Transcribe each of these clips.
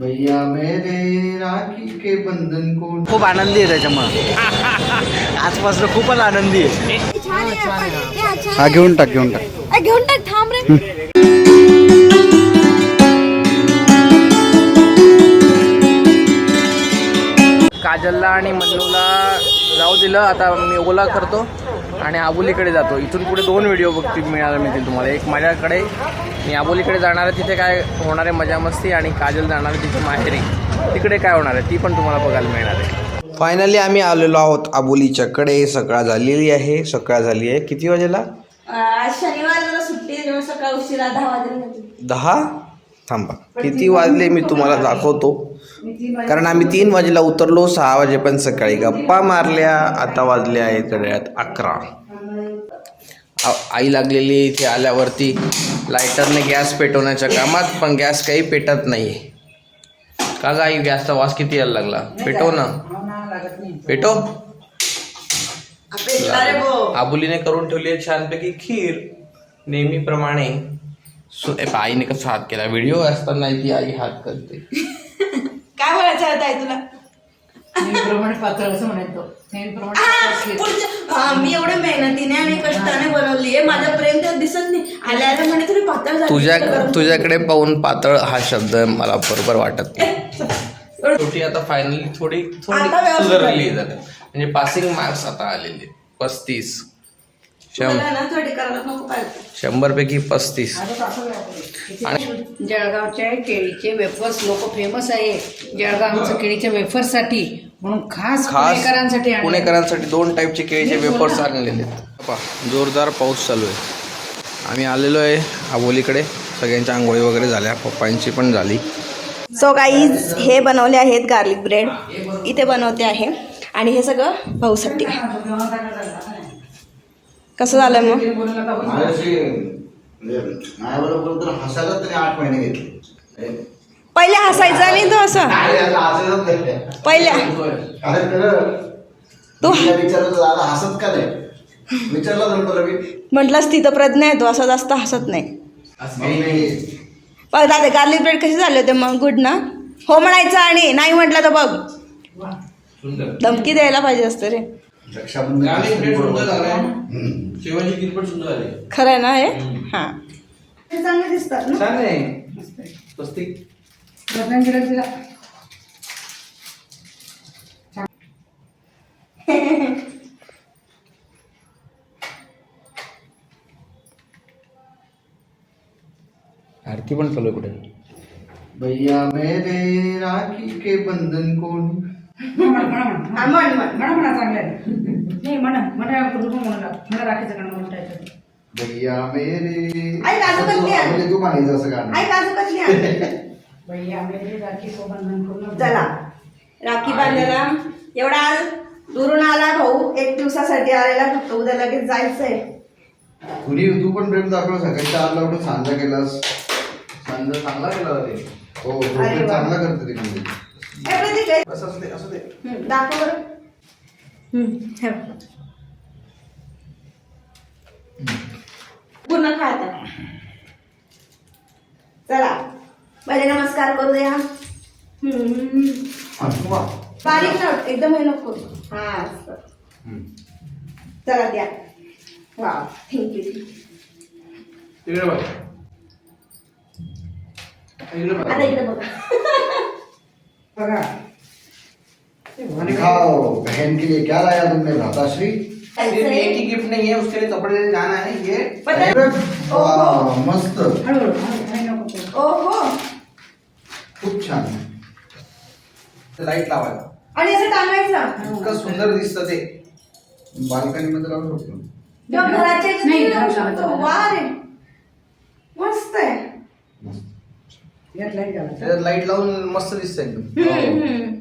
भैया मेरे राखी के बंधन को खूप आनंदी आहे त्याच्यामुळे. आजपासून खूपच आनंदी आहे. हा. घेऊन टाक घेऊन टाक. घेऊन टाक थांब रे. काजलला आणि मन्नूला जाऊ दिलं आता मी ओला करतो. आणि आबोलीकडे जातो. इथून पुढे दोन व्हिडिओ बघतील मिळायला मिळतील तुम्हाला. एक माझ्याकडे मी आबोलीकडे जाणार आहे तिथे काय होणार आहे मजा मस्ती आणि काजल जाणार आहे तिथे माहेरी. तिकडे काय होणार आहे ती पण तुम्हाला बघायला मिळणार आहे. फायनली आम्ही आलेलो आहोत आबोलीच्या कडे सकाळ झालेली आहे सकाळ झाली आहे. किती वाजेला? शनिवार सुट्टी सकाळ उशिरा दहा वाजेला दहा? थांबा. किती वाजले मी तुम्हाला दाखवतो. कारण आम्ही तीन वाजेला उतरलो सहा वाजेपर्यंत सकाळी गप्पा मारल्या आता वाजल्या आहेत घड्याळात अकरा. आई लागलेली इथे आल्यावरती. लायटरने गॅस पेटवण्याच्या कामात पण गॅस काही पेटत नाही का ग आई गॅसचा वास किती यायला लागला? पेटव ना. पेटव. आबुलीने करून ठेवली आहे छानपैकी खीर. नेहमीप्रमाणे सो आईने कसा हात केला? व्हिडिओ असताना ती आई हात करते. काय म्हणायचं आता आहे तुला? नेहमीप्रमाणे पातळ असं म्हणायचो नेहमीप्रमाणे हा, हा, मी एवढे मेहनतीने आणि कष्टाने बनवली आहे. माझं प्रेम त्यात दिसत नाही. आल्या आल्या म्हणे तुम्ही पातळ झाली. तुझ्या तुझ्याकडे पाहून पातळ हा शब्द मला बरोबर वाटत नाही. शेवटी आता फायनली थोडी थोडी आता व्यवस्थित म्हणजे पासिंग मार्क्स आता आलेले पस्तीस. शं मला ना थोडी करायला नको पाहिजे. शंभर पैकी पस्तीस आणि जळगावच्या केळीचे वेफर्स लोक फेमस आहे. जळगाव आमचं केळीच्या वेफर्ससाठी. म्हणून खास खास पुणेकरांसाठी आणलं. पुणेकरांसाठी दोन टाईपचे केळीचे वेपर्स आणलेले आहेत. पहा, जोरदार पाऊस चालू आहे. आम्ही आलेलो आहे आबोलीकडे. सगळ्यांच्या आंघोळी वगैरे झाल्या. पप्पांची पण झाली. सो गाईज हे बनवले आहेत गार्लिक ब्रेड इथे बनवते आहे. आणि हे सगळं भाऊसाठी कसं झालं मग? माझ्याबरोबर तर हसायला तरी आठ महिने घेतले. पहिले हसायचा नाही तो असं? पहिल्या तू हसत का नाही? विचारलं नंतर रवी म्हटलं स्थित प्रज्ञा आहे तो असा जास्त हसत नाही. पण दादा गार्लिक ब्रेड कसे झाले होते मग? गुड ना? हो म्हणायचं आणि नाही म्हटलं तर बघ. धमकी द्यायला पाहिजे असतं रे. खरं आहे ना हे? हाँ। चांगले दिसतात ना? छान आहे स्वस्तिक रत्नागिरीला आरती पण चालू कुठे? भैया मेरे राखी के बंधन को म्हणा म्हणा म्हणा म्हण म्हण. म्हणा म्हणा चांगलं आहे. नाही म्हणा. म्हणा कुठं पण म्हणा. मला राखीचं गाणं म्हणता भैया मेरे. म्हणजे तू म्हणायचं असं गाणं. राखी चला. राखी बांधायला. एवढा दुरून आला भाऊ. एक दिवसासाठी आलेला फक्त उद्या लगेच जायचंय. कुणी तू पण प्रेम दाखवलं सकाळी चारला उठून सांजा केलास. सांजा चांगला केला हो. चांगला करते ती. असं दे असू दे. दाखव बरं. पूर्ण खा आता. चला पहिले नमस्कार करू द्या. हम्म. वा. बारीक ना एकदम हे नको. हा असं. चला द्या. वा थँक्यू तिकडे बघ. इकडे बघ. आता इकडे बघा. बघा. दिखाओ बहन के लिए क्या लाया तुमने भ्राताश्री? सिर्फ एक ही गिफ्ट नहीं है उसके लिए कपड़े लेने जाना है ये पता- मस्त. ओहो। खूप छान लाइट लावायला। आणि असं टांगायचं इतकं सुंदर दिसतं ते. बाल्कनी मध्ये लावू शकतो किंवा घराच्या इथे नाही, लावू घराच्या शकतो. आत. वा रे. मस्त आहे. यात लाइट घालायचं. त्याच्यात लाइट लावून मस्त दिसतं एकदम. हम्म, हम्म.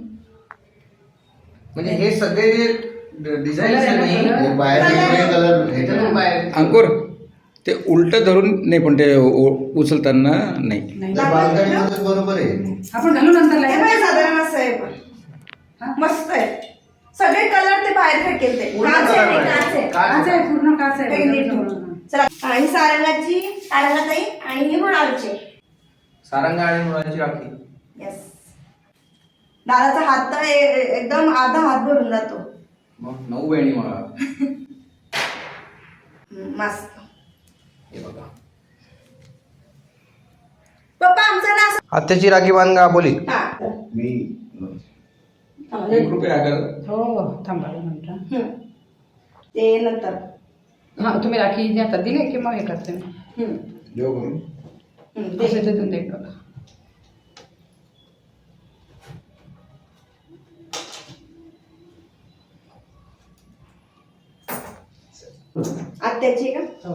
म्हणजे हे सगळे जे डिझाईन बाहेर अंकुर ते उलट धरून नाही पण ते उ- उचलताना नाही. बरोबर आहे. आपण हे साधारण असं आहे पण. मस्त आहे. सगळे कलर ते बाहेर फेकेल ते काच आहे. काच आहे. पूर्ण काच आहे. चला. आणि सारंगाची सारंगाताई आणि ही म्हणालचे सारंगा आणि मुलांची राखी. येस दादाचा हात तर एकदम आधा हात भरून जातो. मग नऊ बहिणी मला. मस्त. हे बघा. पप्पा आमचं ना आत्याची राखी बांध बोली. हा. मी एक रुपये आकार हो थांबा. हम्म. ते नंतर. हा तुम्ही राखी आता दिले की मग हे करते मी. देऊ का मी? हम्म, ते- देऊन दे मला. आत्याची का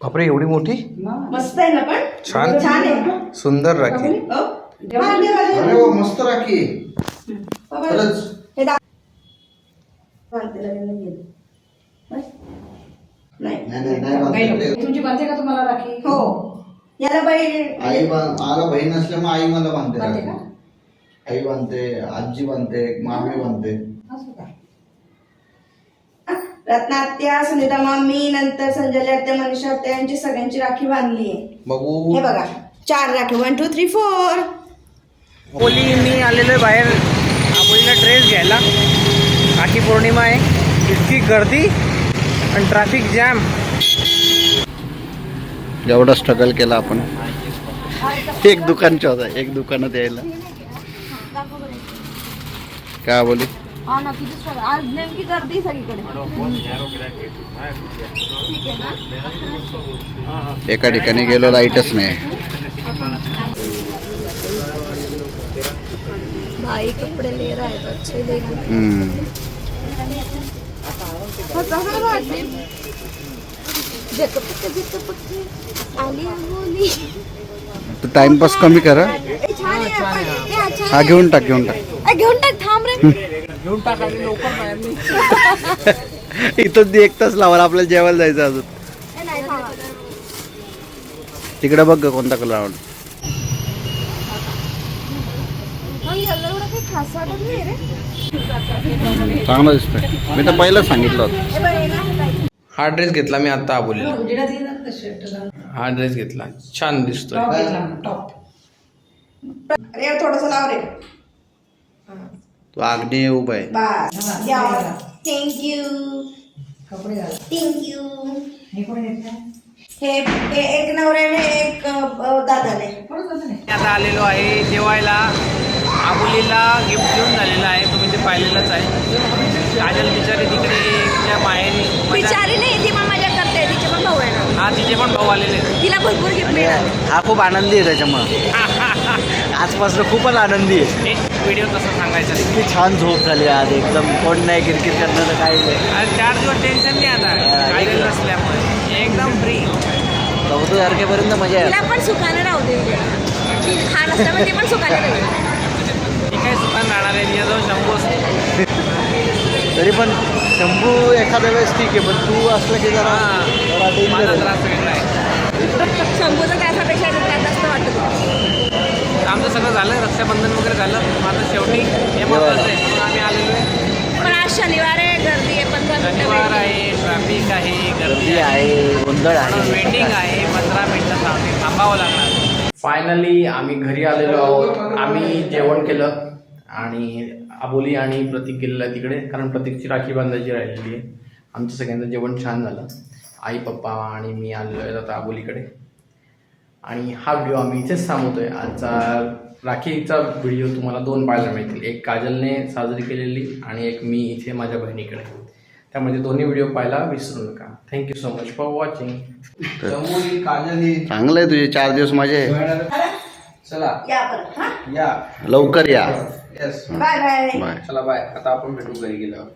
बापरे एवढी मोठी मस्त आहे ना पण छान. छान आहे सुंदर राखी हो? हा. अरे वा मस्त राखी आहे. बाबा, खरंच हे दा- बांधते लगेच नाही गेलं. बस? नाही नाही नाही नाही बांधता नाही, येत. तुमची बांधते का तुम्हाला राखी हो याला बाई आई बांध मला बहीण असल्यामुळे आई मला बांधते बांधते राखी. का? आई बांधते आजी बांधते मामी बांधते असं का रत्नात्या सुनीता मामी नंतर संजय आत्या मनीषा आत्या यांची सगळ्यांची राखी बांधली आहे बघू. हे बघा चार rakhi. One two three four ओली मी आलेलो आहे बाहेर. आबोलीला ड्रेस घ्यायला. राखी पौर्णिमा आहे. इतकी गर्दी आणि ट्रॅफिक जॅम एवढा स्ट्रगल केला आपण. एक दुकान होता एक दुकानात यायला. काय बोली हा ना किती struggle. आज नेमकी गर्दी सगळीकडे एका ठिकाणी गेलो लाईटच नाही भाई कपडे ले रहा है तो अच्छे लेगा हम्म. झक पक्के झक पक्के आली आंबोली तू टाइमपास कमी कर हं. ए, छान आहे आपण. ए, हा, छान हा आहे. घेऊन टाक घेऊन टाक ए, घेऊन टाक थांब रे घेऊन टाकायला लवकर बाहेर इथं एक तास लावा आपल्याला जेवायला जायचं अजून. तिकडे बघ ग कोणता कलर आवडतो. मग याला एवढं काही खास वाटत नाही रे चांगलं दिसतंय. मी तर पहिलंच सांगितलं होतं. हे ड्रेस घेतला मी आता आबोलीला. हा ड्रेस घेतला. छान दिसतोय. थोडस लाव रे. तू आग्नेय उभा आहे थँक्यू कपडे थँक्यू हे कोण घेतलं हे हे एक नवऱ्याने एक दादाने आता आलेलो आहे जेवायला आबोलीला गिफ्ट घेऊन झालेलं आहे तुम्ही ते पाहिलेलंच आहे काजल बिचारी तिकडे तिच्या माहेरी बिचारी नाही ती पण मजा करते तिचे पण भाऊ आहे ना हा तिचे पण भाऊ आलेले. तिला भरपूर गिफ्ट मिळाले हा खूप आनंदी आहे त्याच्यामुळे आजपासून खूपच आनंदी आहे. व्हिडिओ तसं सांगायचा? नाही. किती छान झोप झाली आज एकदम कोण नाही किरकिर करण्याचं काही नाही. आज चार दिवस टेन्शन नाही आता. नसल्यामुळे एकदम फ्री चौदा तारखेपर्यंत मजा तिला आहे पण सुखाने राहू दे. ती ती पण सुखाने सुखान राहणार आहे? शंभू असते. तरी पण शंभू एखाद्या वेळेस ठीक आहे पण तू असलं की जरा जरा हा danger माझा आहे. त्रास वेगळा आहे. शंभूचं त्याच्यापेक्षा त्यात जास्त वाटत आमचं सगळं झालं रक्षाबंधन वगैरे झालं. आता शेवटी हे महत्वाचं आहे. म्हणून आम्ही आलेलो आहे. पण आज शनिवार आहे गर्दी आहे पंधरा मिनिटं शनिवार waiting. आहे ट्रॅफिक आहे गर्दी आहे गोंधळ आहे वेटिंग आहे पंधरा मिनिटं थांब- थांबावं लागणार. फायनली आम्ही घरी आलेलो आहोत. आम्ही जेवण केलं आणि आबोली आणि प्रतीक गेलेला आहे तिकडे कारण प्रतीकची राखी बांधायची राहिलेली आहे. आमचं सगळ्यांचं जेवण छान झालं. आई पप्पा आणि मी आलेलो आहे आता आबोलीकडे आणि हा व्हिडिओ आम्ही इथेच थांबवतोय. आजचा राखीचा व्हिडिओ तुम्हाला दोन पाहायला मिळतील. एक काजलने साजरी केलेली आणि एक मी इथे माझ्या बहिणीकडे. त्यामध्ये दोन्ही व्हिडिओ पाहायला विसरू नका. Thank you so much for watching काजली चांगलं आहे तुझे चार दिवस आहे चला. या परत हा? या. लवकर या. येस बाय बाय बाय चला बाय आता आपण भेटू घरी गेल्यावर.